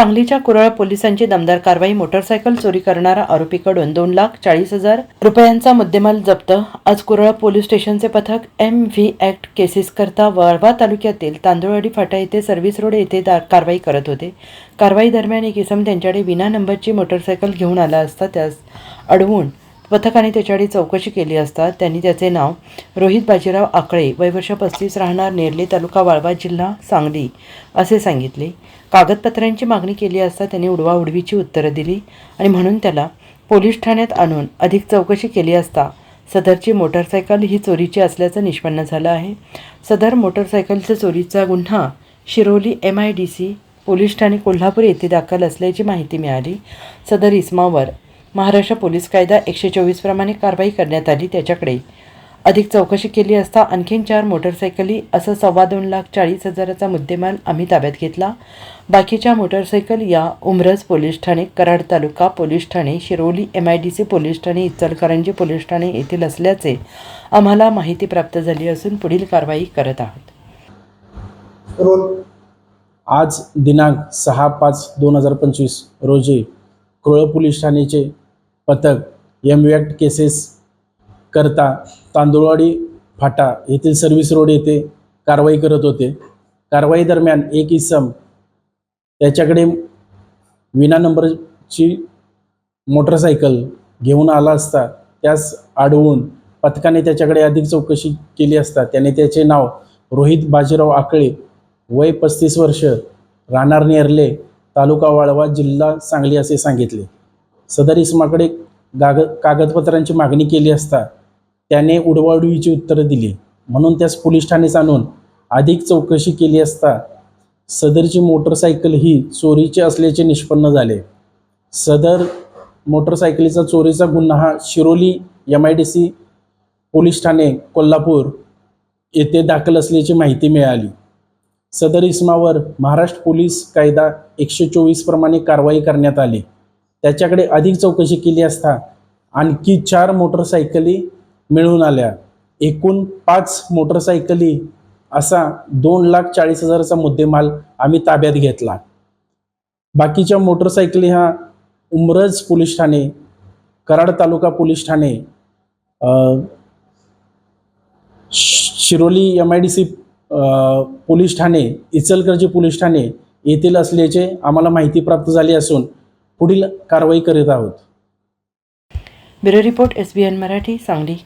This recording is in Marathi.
सांगलीच्या कुरळ पोलिसांची दमदार कारवाई मोटरसायकल चोरी करणारा आरोपीकडून दोन लाख चाळीस हजार रुपयांचा मुद्देमाल जप्त. आज कुरळ पोलीस स्टेशनचे पथक एम व्ही ऍक्ट केसेस करता वळवा तालुक्यातील तांदुळवाडी फाटा येथे सर्व्हिस रोड येथे दा- कारवाई करत होते. कारवाई दरम्यान एक इसम त्यांच्याकडे विना नंबरची मोटरसायकल घेऊन आला असता त्यास अडवून पथकाने त्याच्याकडे चौकशी केली असता त्यांनी त्याचे नाव रोहित बाजीराव आकळे वयवर्ष पस्तीस राहणार नेरले तालुका वाळवा जिल्हा सांगली असे सांगितले. कागदपत्रांची मागणी केली असता त्यांनी उडवाउडवीची उत्तरं दिली आणि म्हणून त्याला पोलीस ठाण्यात आणून अधिक चौकशी केली असता सदरची मोटरसायकल ही चोरीची असल्याचं निष्पन्न झालं आहे. सदर मोटरसायकलचा चोरीचा गुन्हा Shiroli M I D C police Thane Kolhapur येथे दाखल असल्याची माहिती मिळाली. सदर इस्मावर महाराष्ट्र पोलीस कायदा एकशे चोवीस प्रमाणे कारवाई करण्यात आली त्याच्याकडे. अधिक चौकशी केली असता आणखीन चार मोटरसायकली असं सव्वा दोन लाख चाळीस हजाराचा मुद्देमाल आम्ही ताब्यात घेतला. बाकीच्या मोटरसायकल या उमरज पोलीस ठाणे Karad taluka police Thane Shiroli M I D C police Thane Ichalkaranji police ठाणे येथील असल्याचे आम्हाला माहिती प्राप्त झाली असून पुढील कारवाई करत आहोत. आज दिनांक सहा पाच दोन हजार पंचवीस रोजी क्रोळ पोलीस ठाणेचे पथक एम केसेस करता तांदुळवाडी फाटा येथील सर्व्हिस रोड येथे कारवाई करत होते. कारवाई दरम्यान एक इसम त्याच्याकडे विना नंबरची मोटरसायकल घेऊन आला असता त्यास अडवून पथकाने त्याच्याकडे अधिक चौकशी केली असता त्याने त्याचे नाव रोहित बाजीराव आकळे वय पस्तीस वर्ष राहणार नेरले तालुका वाळवा जिल्हा सांगली असे सांगितले. सदर इसमाकडे गाग कागदपत्रांची मागणी केली असता त्याने उडवाउडवीची उत्तरं दिली. म्हणून त्यास पोलीस ठाणेच आणून अधिक चौकशी केली असता सदरची मोटरसायकल ही चोरीची असल्याचे निष्पन्न झाले. सदर मोटरसायकलीचा चोरीचा गुन्हा हा Shiroli M I D C police Thane Kolhapur येथे दाखल असल्याची माहिती मिळाली. सदर इस्मावर महाराष्ट्र पोलीस कायदा एकशे चोवीस प्रमाणे कारवाई करण्यात आली. त्याच्याकडे अधिक चौकशी केली असता आणखी चार मोटरसायकली मिळून आल्या. एकूण पाच मोटरसायकली असा दोन लाख चाळीस हजाराचा मुद्देमाल आम्ही ताब्यात घेतला. बाकीच्या मोटरसायकली हा उमरज पोलीस ठाणे Karad taluka police Thane Shiroli M I D C police Thane Ichalkaranji police ठाणे येथील असल्याचे आम्हाला माहिती प्राप्त झाली असून पुढील कारवाई करीत आहोत. Bureau report S B N Marathi Sangli.